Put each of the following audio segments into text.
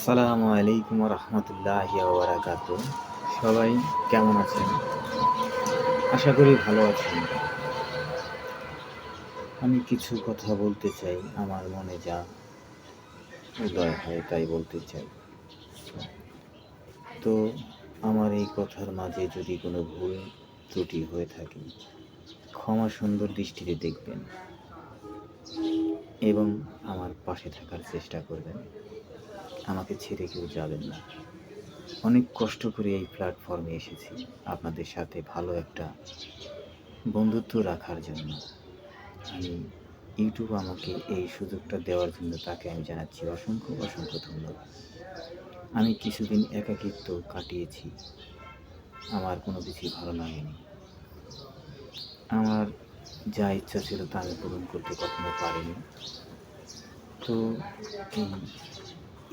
আসসালামু আলাইকুম রহমতুল্লাহ বারাকাত সবাই কেমন আছেন? আশা করি ভালো আছেন। আমি কিছু কথা বলতে চাই, আমার মনে যা উদয় হয় তাই বলতে চাই। তো আমার এই কথার মাঝে যদি কোনো ভুল ত্রুটি হয়ে থাকে, ক্ষমা সুন্দর দৃষ্টিতে দেখবেন এবং আমার পাশে থাকার চেষ্টা করবেন। আমাকে ছেড়ে কেউ যাবেন না। অনেক কষ্ট করে এই প্ল্যাটফর্মে এসেছি আপনাদের সাথে ভালো একটা বন্ধুত্ব রাখার জন্য। আমি ইউটিউব আমাকে এই সুযোগটা দেওয়ার জন্য তাকে আমি জানাচ্ছি অসংখ্য অসংখ্য ধন্যবাদ। আমি কিছুদিন একাকিত্ব কাটিয়েছি। আমার কোনো কিছুই ভালো লাগেনি। আমার যা ইচ্ছা ছিল তা আমি পূরণ করতে কখনো পারিনি। তো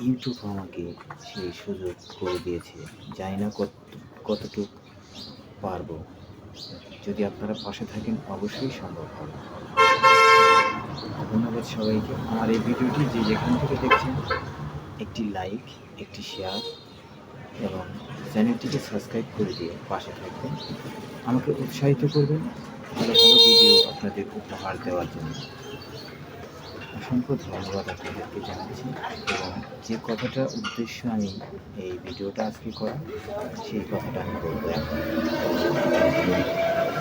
ইউটিউব আমাকে সেই সুযোগ করে দিয়েছে। জানি না কত, কতটুকু পারব, যদি আপনারা পাশে থাকেন অবশ্যই সম্ভব হবে। ধন্যবাদ সবাইকে। আমার এই ভিডিওটি যে যেখান থেকে দেখছেন, একটি লাইক একটি শেয়ার এবং চ্যানেলটিকে সাবস্ক্রাইব করে দিয়ে পাশে থাকবেন। আমাকে উৎসাহিত করবেন ভালো ভালো ভিডিও আপনাদের উপহার দেওয়ার জন্য। অসংখ্য ধন্যবাদ আপনাদেরকে জানাচ্ছি এবং যে কথাটা উদ্দেশ্য আমি এই ভিডিওটা আজকে করা, সেই কথাটা আমি বলব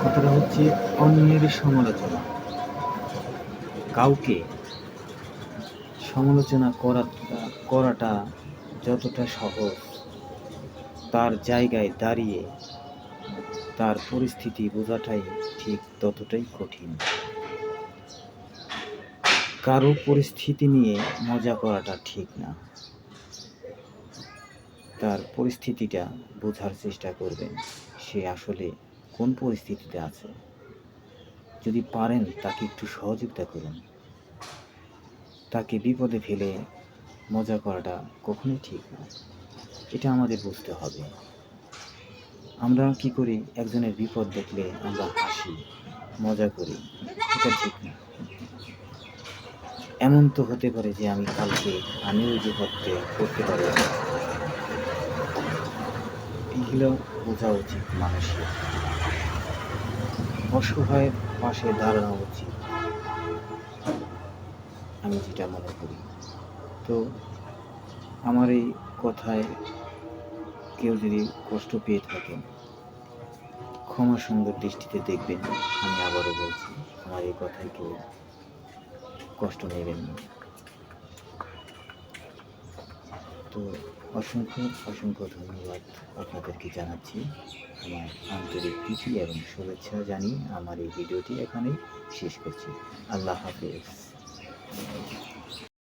কথাটা হচ্ছে অন্যের সমালোচনা। কাউকে সমালোচনা করা, করাটা যতটা সহজ, তার জায়গায় দাঁড়িয়ে তার পরিস্থিতি বোঝাটাই ঠিক ততটাই কঠিন। কারও পরিস্থিতি নিয়ে মজা করাটা ঠিক না। তার পরিস্থিতিটা বোঝার চেষ্টা করবেন, সে আসলে কোন পরিস্থিতিতে আছে। যদি পারেন তাকে একটু সহযোগিতা করুন। তাকে বিপদে ফেলে মজা করাটা কখনোই ঠিক না। এটা আমাদের বুঝতে হবে। আমরা কি করি? একজনের বিপদ দেখলে আমরা হাসি, মজা করি। এটা ঠিক না। এমন তো হতে পারে যে আমি কালকে আমিও যে করতে করতে পারি। এগুলো বোঝা উচিত মানুষের। অসহায়ের পাশে দাঁড়ানো উচিত। আমি যেটা মনে করি। তো আমার এই কথায় কেউ যদি কষ্ট পেয়ে থাকেন, ক্ষমা সুন্দর দৃষ্টিতে দেখবেন। আমি আবারও বলছি, আমার এই কথায় কেউ কষ্ট নেবেন না। তো অসংখ্য অসংখ্য ধন্যবাদ আপনাদেরকে জানাচ্ছি। আমার আন্তরিক প্রীতি এবং শুভেচ্ছা জানিয়ে আমার এই ভিডিওটি এখানেই শেষ করছি। আল্লাহ হাফেজ।